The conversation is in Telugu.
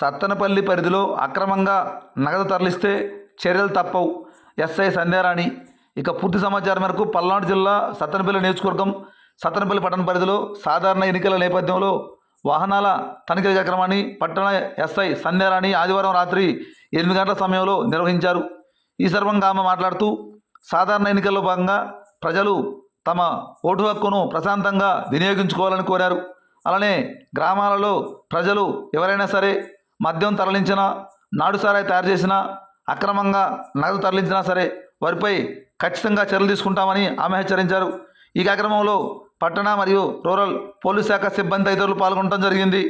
సత్తనపల్లి పరిధిలో అక్రమంగా నగదు తరలిస్తే చర్యలు తప్పవు. ఎస్ఐ సంధ్యారాణి. ఇక పూర్తి సమాచారం మేరకు పల్నాడు జిల్లా సత్తనపల్లి నియోజకవర్గం సత్తనపల్లి పట్టణ పరిధిలో సాధారణ ఎన్నికల నేపథ్యంలో వాహనాల తనిఖీ కార్యక్రమాన్ని పట్టణ ఎస్ఐ సంధ్యారాణి ఆదివారం రాత్రి ఎనిమిది గంటల సమయంలో నిర్వహించారు. ఈ సందర్భంగా ఆమె మాట్లాడుతూ సాధారణ ఎన్నికల్లో భాగంగా ప్రజలు తమ ఓటు హక్కును ప్రశాంతంగా వినియోగించుకోవాలని కోరారు. అలానే గ్రామాలలో ప్రజలు ఎవరైనా సరే మద్యం తరలించినా నాడు సారాయి తయారు చేసినా అక్రమంగా నగదు తరలించినా సరే వారిపై ఖచ్చితంగా చర్యలు తీసుకుంటామని ఆమె హెచ్చరించారు. ఈ కార్యక్రమంలో పట్టణ మరియు రూరల్ పోలీస్ శాఖ సిబ్బంది తదితరులు పాల్గొనడం జరిగింది.